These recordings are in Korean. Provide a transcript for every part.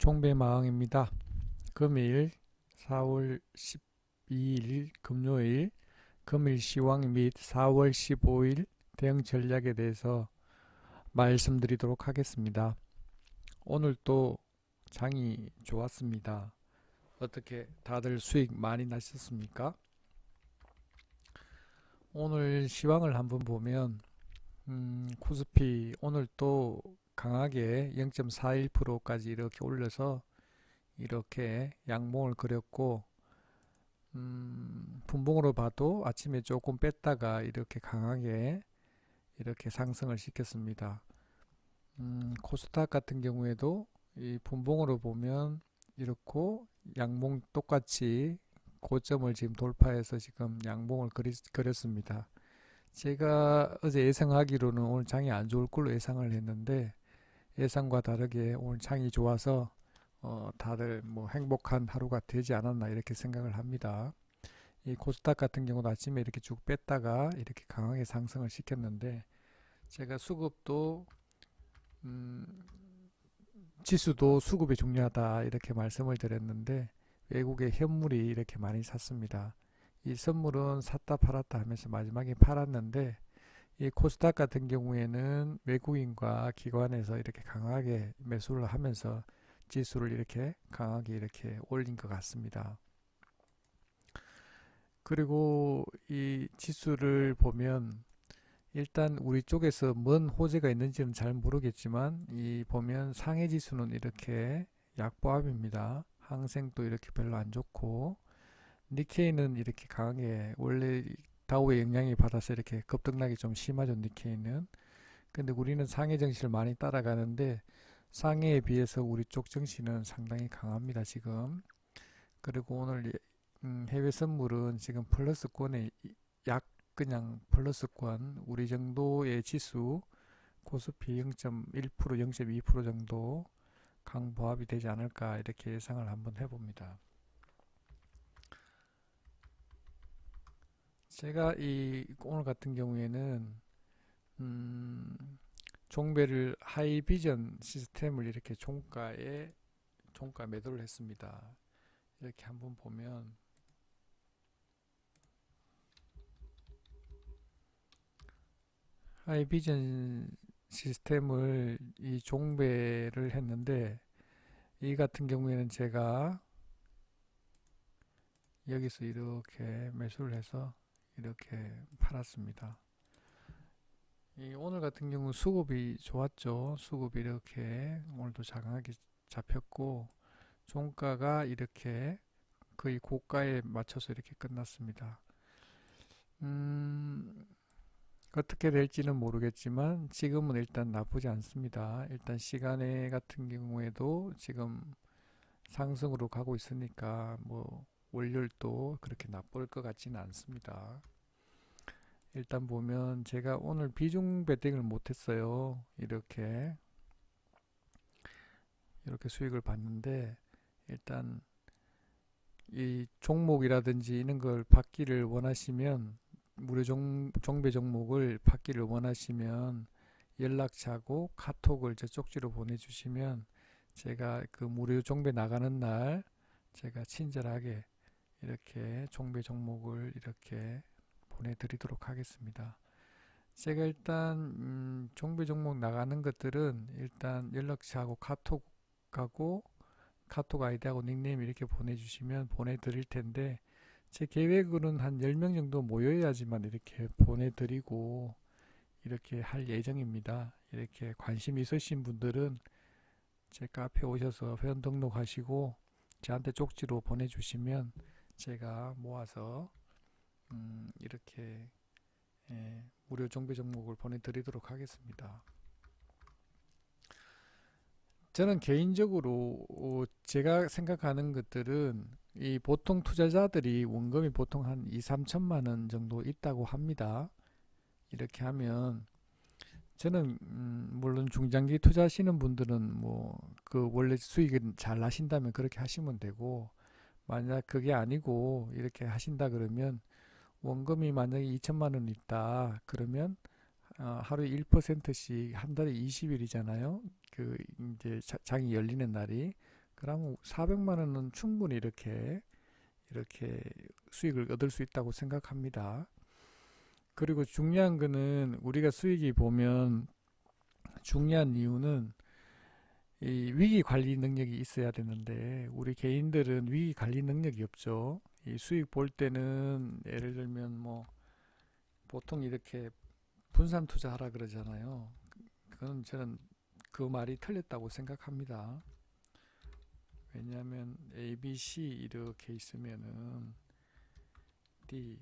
종배마왕입니다. 금일 4월 12일 금요일 금일 시황 및 4월 15일 대응 전략에 대해서 말씀드리도록 하겠습니다. 오늘 또 장이 좋았습니다. 어떻게 다들 수익 많이 나셨습니까? 오늘 시황을 한번 보면 음, 코스피 오늘 또 강하게 0.41%까지 이렇게 올려서 이렇게 양봉을 그렸고 음, 분봉으로 봐도 아침에 조금 뺐다가 이렇게 강하게 이렇게 상승을 시켰습니다. 음, 코스닥 같은 경우에도 이 분봉으로 보면 이렇고 양봉 똑같이 고점을 지금 돌파해서 지금 양봉을 그리, 그렸습니다. 제가 어제 예상하기로는 오늘 장이 안 좋을 걸로 예상을 했는데 예상과 다르게 오늘 장이 좋아서 어, 다들 뭐 행복한 하루가 되지 않았나 이렇게 생각을 합니다. 이 코스닥 같은 경우도 아침에 이렇게 쭉 뺐다가 이렇게 강하게 상승을 시켰는데 제가 수급도 음, 지수도 수급이 중요하다 이렇게 말씀을 드렸는데 외국의 현물이 이렇게 많이 샀습니다. 이 선물은 샀다 팔았다 하면서 마지막에 팔았는데 이 코스닥 같은 경우에는 외국인과 기관에서 이렇게 강하게 매수를 하면서 지수를 이렇게 강하게 이렇게 올린 것 같습니다. 그리고 이 지수를 보면 일단 우리 쪽에서 뭔 호재가 있는지는 잘 모르겠지만 이 보면 상해 지수는 이렇게 약보합입니다. 항생도 이렇게 별로 안 좋고 니케이는 이렇게 강하게 원래 다우의 영향이 받아서 이렇게 급등락이 좀 심하죠 니케이는 근데 우리는 상해 정신을 많이 따라가는데 상해에 비해서 우리 쪽 정신은 상당히 강합니다 지금 그리고 오늘 음, 해외 선물은 지금 플러스권에 약 그냥 플러스권 우리 정도의 지수 코스피 0.1% 0.2% 정도 강보합이 되지 않을까 이렇게 예상을 한번 해봅니다. 제가 이 오늘 같은 경우에는 음, 종배를 하이비전 시스템을 이렇게 종가에 종가 매도를 했습니다. 이렇게 한번 보면 하이비전 시스템을 이 종배를 했는데 이 같은 경우에는 제가 여기서 이렇게 매수를 해서 이렇게 팔았습니다. 이 오늘 같은 경우 수급이 좋았죠. 수급이 이렇게 오늘도 장하게 잡혔고 종가가 이렇게 거의 고가에 맞춰서 이렇게 끝났습니다. 음, 어떻게 될지는 모르겠지만 지금은 일단 나쁘지 않습니다. 일단 시간에 같은 경우에도 지금 상승으로 가고 있으니까 뭐 월요일도 그렇게 나쁠 것 같지는 않습니다. 일단 보면 제가 오늘 비중 배팅을 못했어요. 이렇게 이렇게 수익을 봤는데 일단 이 종목이라든지 이런 걸 받기를 원하시면 무료 종, 종배 종목을 받기를 원하시면 연락차고 카톡을 제 쪽지로 보내주시면 제가 그 무료 종배 나가는 날 제가 친절하게 이렇게 종배 종목을 이렇게 보내드리도록 하겠습니다. 제가 일단 음, 종배 종목 나가는 것들은 일단 연락처하고 카톡하고 카톡 아이디하고 닉네임 이렇게 보내주시면 보내드릴 텐데 제 계획으로는 한 10명 정도 모여야지만 이렇게 보내드리고 이렇게 할 예정입니다. 이렇게 관심 있으신 분들은 제 카페 오셔서 회원 등록하시고 저한테 쪽지로 보내주시면 제가 모아서 음 이렇게 예, 무료 정배 종목을 보내드리도록 하겠습니다. 저는 개인적으로 어, 제가 생각하는 것들은 이 보통 투자자들이 원금이 보통 한 2, 3천만 원 정도 있다고 합니다. 이렇게 하면 저는 음 물론 중장기 투자하시는 분들은 뭐 그 원래 수익을 잘 나신다면 그렇게 하시면 되고 만약 그게 아니고 이렇게 하신다 그러면 원금이 만약에 2천만 원 있다 그러면 어, 하루에 1%씩 한 달에 20일이잖아요. 그 이제 장이 열리는 날이 그러면 400만 원은 충분히 이렇게 이렇게 수익을 얻을 수 있다고 생각합니다. 그리고 중요한 거는 우리가 수익이 보면 중요한 이유는 이 위기 관리 능력이 있어야 되는데 우리 개인들은 위기 관리 능력이 없죠. 이 수익 볼 때는 예를 들면 뭐 보통 이렇게 분산 투자하라 그러잖아요. 그건 저는 그 말이 틀렸다고 생각합니다. 왜냐하면 A, B, C 이렇게 있으면은 D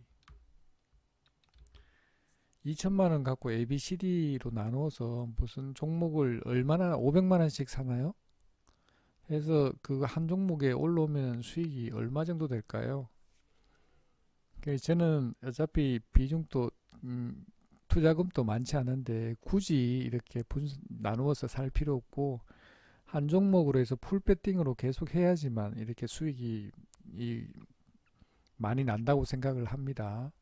2천만 원 갖고 A, B, C, D로 나누어서 무슨 종목을 얼마나 500만 원씩 사나요? 해서 그 한 종목에 올라오면 수익이 얼마 정도 될까요? 그래서 저는 어차피 비중도 음, 투자금도 많지 않은데 굳이 이렇게 분 나누어서 살 필요 없고 한 종목으로 해서 풀 배팅으로 계속 해야지만 이렇게 수익이 이 많이 난다고 생각을 합니다.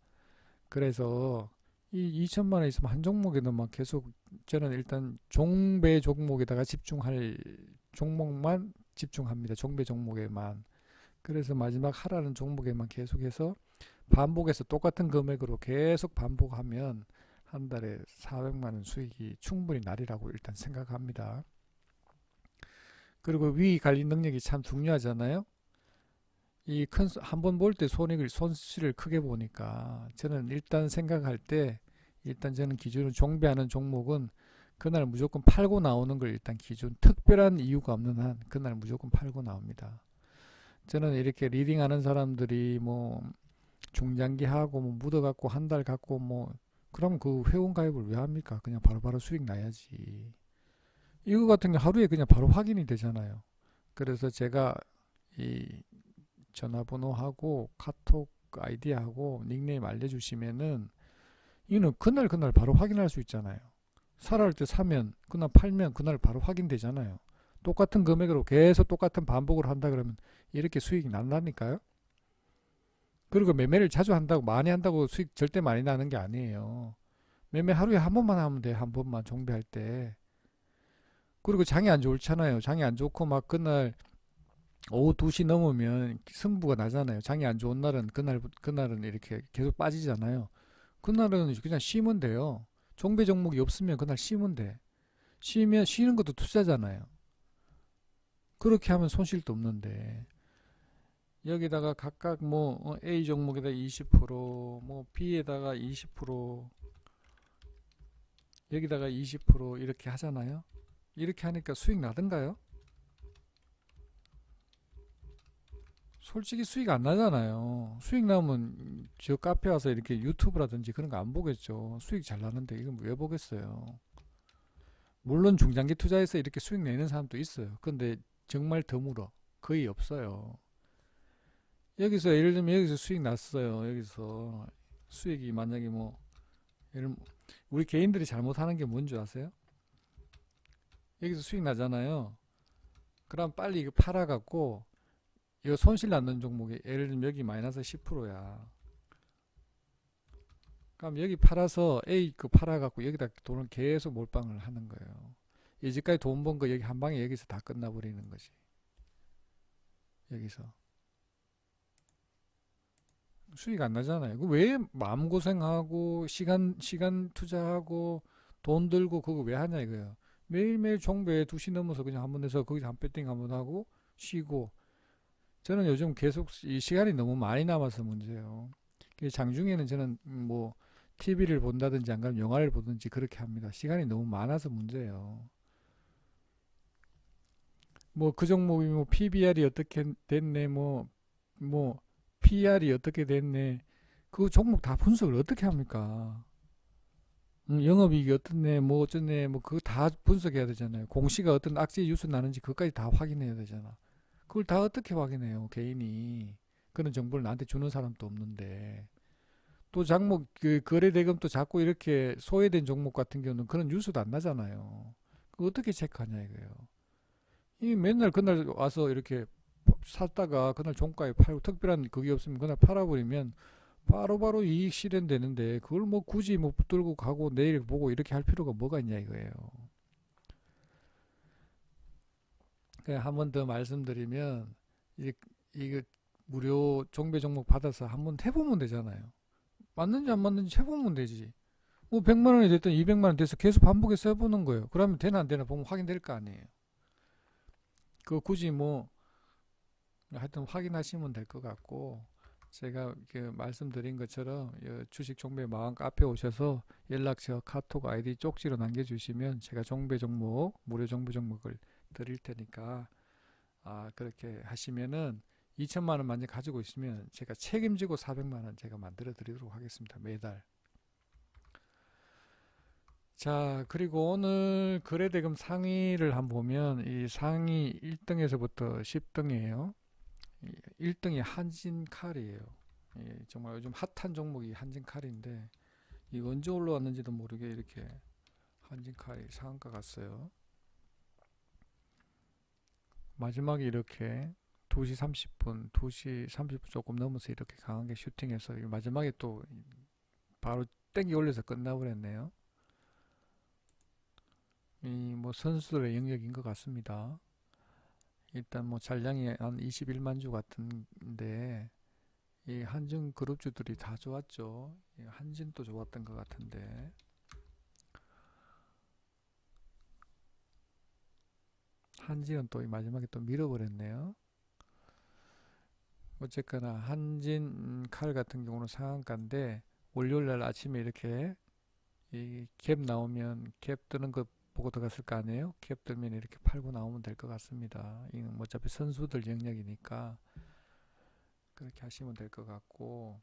그래서 이 2천만 원 있으면 한 종목에도만 계속 저는 일단 종배 종목에다가 집중할 종목만 집중합니다. 종배 종목에만. 그래서 마지막 하라는 종목에만 계속해서 반복해서 똑같은 금액으로 계속 반복하면 한 달에 400만 원 수익이 충분히 나리라고 일단 생각합니다. 그리고 위기 관리 능력이 참 중요하잖아요. 이 큰 한 번 볼 때 손익을 손실을 크게 보니까 저는 일단 생각할 때 일단 저는 기준으로 종배하는 종목은 그날 무조건 팔고 나오는 걸 일단 기준 특별한 이유가 없는 한 그날 무조건 팔고 나옵니다. 저는 이렇게 리딩하는 사람들이 뭐 중장기 하고 뭐 묻어 갖고 한 달 갖고 뭐 그럼 그 회원 가입을 왜 합니까? 그냥 바로바로 수익 나야지. 이거 같은 게 하루에 그냥 바로 확인이 되잖아요. 그래서 제가 이 전화번호하고 카톡 아이디하고 닉네임 알려주시면은 이거는 그날 그날 바로 확인할 수 있잖아요. 살아올 때 사면 그날 팔면 그날 바로 확인되잖아요. 똑같은 금액으로 계속 똑같은 반복을 한다 그러면 이렇게 수익이 난다니까요. 그리고 매매를 자주 한다고 많이 한다고 수익 절대 많이 나는 게 아니에요. 매매 하루에 한 번만 하면 돼. 한 번만 종배할 때. 그리고 장이 안 좋잖아요. 장이 안 좋고 막 그날 오후 2시 넘으면 승부가 나잖아요. 장이 안 좋은 날은 그날 그날은 이렇게 계속 빠지잖아요. 그날은 그냥 쉬면 돼요. 종배 종목이 없으면 그날 쉬면 돼. 쉬면 쉬는 것도 투자잖아요. 그렇게 하면 손실도 없는데 여기다가 각각 뭐 어, A 종목에다 20%뭐 B에다가 20% 여기다가 20% 이렇게 하잖아요. 이렇게 하니까 수익 나던가요? 솔직히 수익 안 나잖아요. 수익 나면 저 카페 와서 이렇게 유튜브라든지 그런 거 안 보겠죠. 수익 잘 나는데 이건 왜 보겠어요. 물론 중장기 투자해서 이렇게 수익 내는 사람도 있어요. 근데 정말 드물어. 거의 없어요. 여기서 예를 들면 여기서 수익 났어요. 여기서 수익이 만약에 뭐 예를 우리 개인들이 잘못하는 게 뭔지 아세요? 여기서 수익 나잖아요. 그럼 빨리 이거 팔아갖고 이거 손실 났는 종목이 예를 들면 여기 마이너스 10%야. 그럼 여기 팔아서 A 그 팔아갖고 여기다 돈을 계속 몰빵을 하는 거예요. 이제까지 돈 번 거 여기 한 방에 여기서 다 끝나버리는 거지. 여기서. 수익 안 나잖아요. 그왜 마음고생하고 시간 시간 투자하고 돈 들고 그거 왜 하냐 이거예요. 매일매일 종배 2시 넘어서 그냥 한 번 해서 거기서 한 배팅 한 번 하고 쉬고 저는 요즘 계속 이 시간이 너무 많이 남아서 문제예요. 장중에는 저는 뭐 TV를 본다든지 안 그러면 영화를 보든지 그렇게 합니다. 시간이 너무 많아서 문제예요. 뭐 그 종목이 뭐 PBR이 어떻게 됐네 뭐뭐 뭐 PR이 어떻게 됐네 그 종목 다 분석을 어떻게 합니까? 음, 영업이익이 어떻네 뭐 어쩌네 뭐 그거 다 분석해야 되잖아요. 공시가 어떤 악재 뉴스 나는지 그것까지 다 확인해야 되잖아. 그걸 다 어떻게 확인해요 개인이 그런 정보를 나한테 주는 사람도 없는데 또 장목 그 거래 대금 또 자꾸 이렇게 소외된 종목 같은 경우는 그런 뉴스도 안 나잖아요. 그 어떻게 체크하냐 이거예요. 이 맨날 그날 와서 이렇게 샀다가 그날 종가에 팔고 특별한 그게 없으면 그날 팔아버리면 바로바로 이익 실현되는데 그걸 뭐 굳이 뭐 붙들고 가고 내일 보고 이렇게 할 필요가 뭐가 있냐 이거예요. 한 번 더 말씀드리면 이 이거 무료 종배 종목 받아서 한 번 해보면 되잖아요. 맞는지 안 맞는지 해보면 되지. 뭐 100만 원이 됐든 200만 원 돼서 계속 반복해서 해보는 거예요. 그러면 되나 안 되나 보면 확인될 거 아니에요. 그 굳이 뭐 하여튼 확인하시면 될 것 같고 제가 그 말씀드린 것처럼 여 주식 종배 마음 카페 오셔서 연락처 카톡 아이디 쪽지로 남겨주시면 제가 종배 종목 무료 종배 종목을 드릴 테니까 아 그렇게 하시면은 2천만 원 만약 가지고 있으면 제가 책임지고 400만 원 제가 만들어 드리도록 하겠습니다 매달. 자 그리고 오늘 거래대금 상위를 한번 보면 이 상위 1등에서부터 10등이에요. 1등이 한진칼이에요. 예, 정말 요즘 핫한 종목이 한진칼인데 이 언제 올라왔는지도 모르게 이렇게 한진칼이 상한가 갔어요 마지막에 이렇게 2시 30분, 2시 30분 조금 넘어서 이렇게 강하게 슈팅해서 이 마지막에 또 바로 땡기 올려서 끝나버렸네요. 이 뭐 선수들의 영역인 것 같습니다. 일단 뭐 잔량이 한 21만 주 같은데 이 한진 그룹주들이 다 좋았죠. 이 한진도 좋았던 것 같은데 한진은 또이 마지막에 또 밀어버렸네요. 어쨌거나 한진 칼 같은 경우는 상한가인데 월요일 날 아침에 이렇게 이 갭 나오면 갭 뜨는 거 보고 들어갔을 거 아니에요? 갭 들면 이렇게 팔고 나오면 될 것 같습니다. 이건 뭐 어차피 선수들 영역이니까 그렇게 하시면 될 것 같고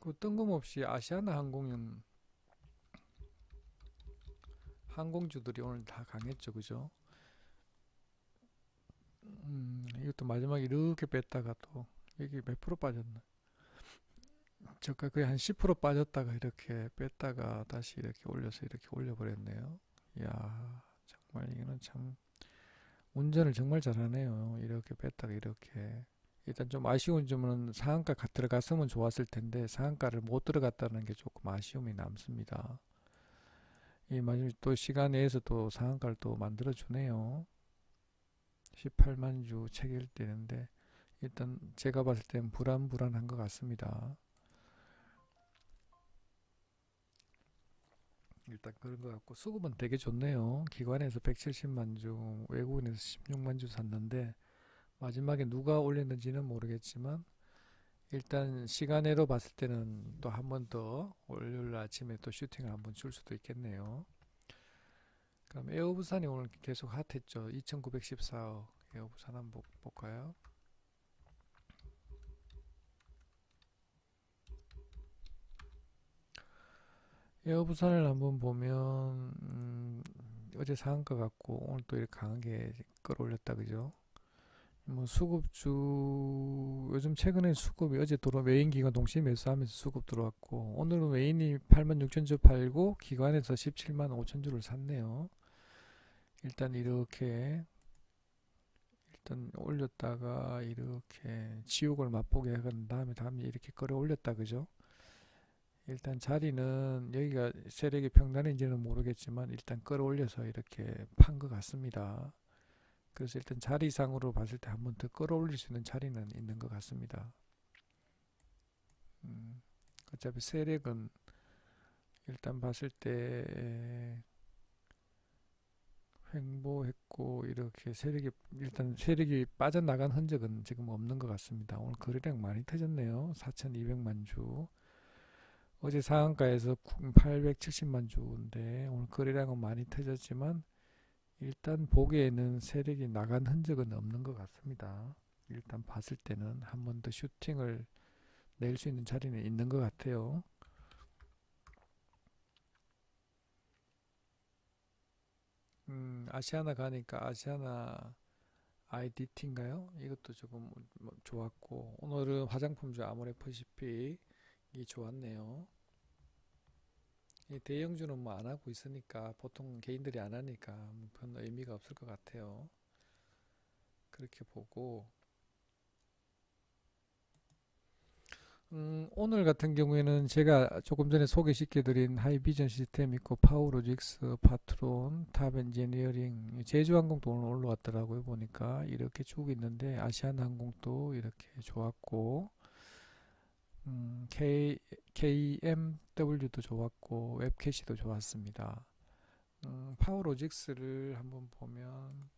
그 뜬금없이 아시아나 항공은 항공주들이 오늘 다 강했죠, 그죠? 음, 이것도 마지막에 이렇게 뺐다가 또 여기 몇 프로 빠졌나? 저가 거의 한 10% 빠졌다가 이렇게 뺐다가 다시 이렇게 올려서 이렇게 올려버렸네요. 이야, 정말 이거는 참 운전을 정말 잘하네요. 이렇게 뺐다가 이렇게. 일단 좀 아쉬운 점은 상한가 가- 들어갔으면 좋았을 텐데 상한가를 못 들어갔다는 게 조금 아쉬움이 남습니다. 이 마지막 또 시간 내에서 또 상한가를 또 만들어 주네요. 18만 주 체결되는데 일단 제가 봤을 땐 불안불안한 것 같습니다. 일단 그런 것 같고 수급은 되게 좋네요. 기관에서 170만 주, 외국인에서 16만 주 샀는데 마지막에 누가 올렸는지는 모르겠지만 일단 시간으로 봤을 때는 또 한 번 더 월요일 아침에 또 슈팅을 한번 줄 수도 있겠네요. 그럼 에어부산이 오늘 계속 핫했죠. 2914억 에어부산 한번 보- 볼까요? 에어부산을 한번 보면 음, 어제 상한가 같고 오늘 또 이렇게 강하게 끌어올렸다 그죠? 뭐 수급주 요즘 최근에 수급이 어제 들어 메인 기관 동시 매수하면서 수급 들어왔고 오늘은 메인이 8만 6천 주 팔고 기관에서 17만 5천 주를 샀네요. 일단 이렇게 일단 올렸다가 이렇게 지옥을 맛보게 한 다음에 다음에 이렇게 끌어 올렸다 그죠? 일단 자리는 여기가 세력이 평단인지는 모르겠지만 일단 끌어올려서 이렇게 판 것 같습니다. 그래서 일단 자리상으로 봤을 때 한 번 더 끌어올릴 수 있는 자리는 있는 것 같습니다. 음, 어차피 세력은 일단 봤을 때 횡보했고 이렇게 세력이 일단 세력이 빠져나간 흔적은 지금 없는 것 같습니다. 오늘 거래량 많이 터졌네요. 4,200만 주. 어제 상한가에서 870만 주인데 오늘 거래량은 많이 터졌지만 일단 보기에는 세력이 나간 흔적은 없는 것 같습니다. 일단 봤을 때는 한 번 더 슈팅을 낼 수 있는 자리는 있는 것 같아요. 음, 아시아나 가니까 아시아나 IDT인가요? 이것도 조금 뭐 좋았고 오늘은 화장품주 아모레 퍼시픽이 좋았네요. 이 대형주는 뭐 안 하고 있으니까 보통 개인들이 안 하니까 뭐별 의미가 없을 것 같아요. 그렇게 보고 음, 오늘 같은 경우에는 제가 조금 전에 소개시켜드린 하이비전 시스템 있고 파워로직스, 파트론, 탑 엔지니어링, 제주항공도 오늘 올라왔더라고요. 보니까 이렇게 쭉 있는데 아시아나항공도 이렇게 좋았고 음, K, KMW도 좋았고 웹캐시도 좋았습니다. 음, 파워로직스를 한번 보면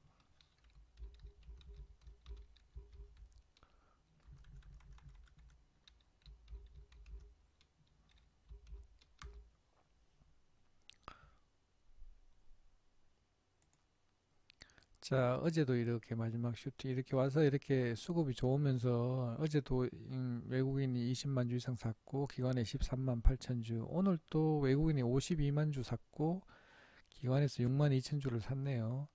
자, 어제도 이렇게 마지막 슈팅 이렇게 와서 이렇게 수급이 좋으면서 어제도 음, 외국인이 20만 주 이상 샀고 기관에 13만 8천 주 오늘 또 외국인이 52만 주 샀고 기관에서 6만 2천 주를 샀네요.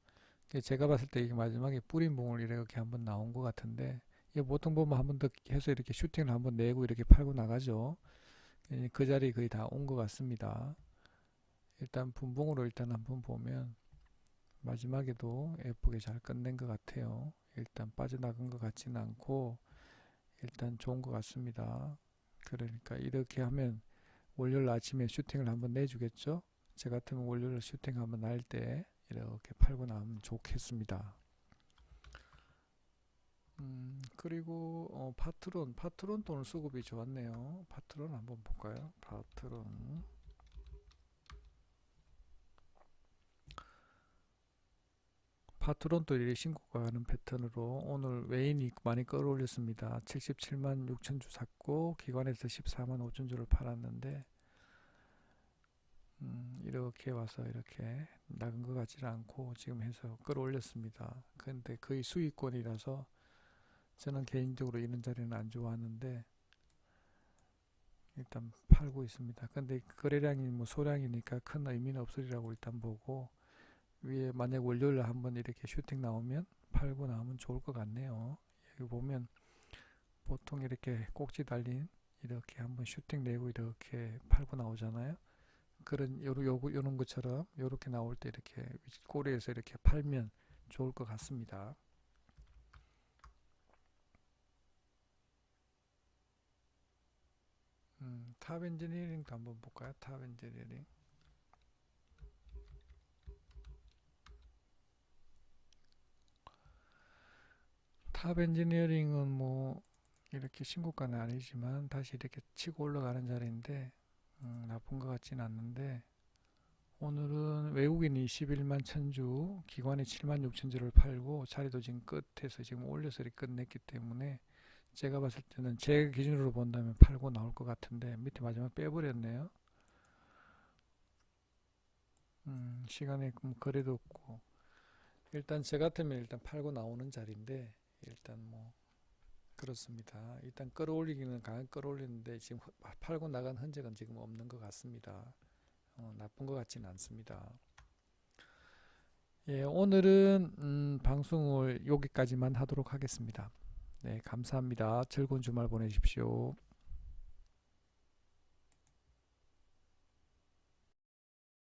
그게 제가 봤을 때 이게 마지막에 뿌린 봉을 이렇게 한번 나온 것 같은데 이게 보통 보면 한 번 더 해서 이렇게 슈팅을 한번 내고 이렇게 팔고 나가죠. 예, 그 자리 거의 다 온 것 같습니다. 일단 분봉으로 일단 한번 보면 마지막에도 예쁘게 잘 끝낸 것 같아요. 일단 빠져나간 것 같지는 않고 일단 좋은 것 같습니다. 그러니까 이렇게 하면 월요일 아침에 슈팅을 한번 내주겠죠? 제 같으면 월요일 슈팅 한번 날 때 이렇게 팔고 나면 좋겠습니다. 음, 그리고 어, 파트론, 파트론 또 오늘 수급이 좋았네요. 파트론 한번 볼까요? 파트론. 파트론도 이렇게 신고가 가는 패턴으로 오늘 외인이 많이 끌어올렸습니다. 77만 6천 주 샀고 기관에서 14만 5천 주를 팔았는데 음, 이렇게 와서 이렇게 나간 것 같지는 않고 지금 해서 끌어올렸습니다. 근데 거의 수익권이라서 저는 개인적으로 이런 자리는 안 좋아하는데 일단 팔고 있습니다. 근데 거래량이 뭐 소량이니까 큰 의미는 없으리라고 일단 보고 위에 만약 월요일 한번 이렇게 슈팅 나오면 팔고 나오면 좋을 것 같네요. 여기 보면 보통 이렇게 꼭지 달린 이렇게 한번 슈팅 내고 이렇게 팔고 나오잖아요. 그런 요런 것처럼 요렇게 나올 때 이렇게 꼬리에서 이렇게 팔면 좋을 것 같습니다. 음, 탑 엔지니어링도 한번 볼까요? 탑 엔지니어링. 탑 엔지니어링은 뭐 이렇게 신고가는 아니지만 다시 이렇게 치고 올라가는 자리인데 음, 나쁜 것 같지는 않는데 오늘은 외국인이 21만 천주, 기관이 7만 6천 주를 팔고 자리도 지금 끝에서 지금 올려서 이렇게 끝냈기 때문에 제가 봤을 때는 제 기준으로 본다면 팔고 나올 것 같은데 밑에 마지막 빼버렸네요. 음, 시간에 뭐 거래도 없고 일단 제 같으면 일단 팔고 나오는 자리인데 일단 뭐 그렇습니다. 일단 끌어올리기는 강하게 끌어올리는데 지금 허- 팔고 나간 흔적은 지금 없는 것 같습니다. 어, 나쁜 것 같지는 않습니다. 예, 오늘은 음, 방송을 여기까지만 하도록 하겠습니다. 네, 감사합니다. 즐거운 주말 보내십시오.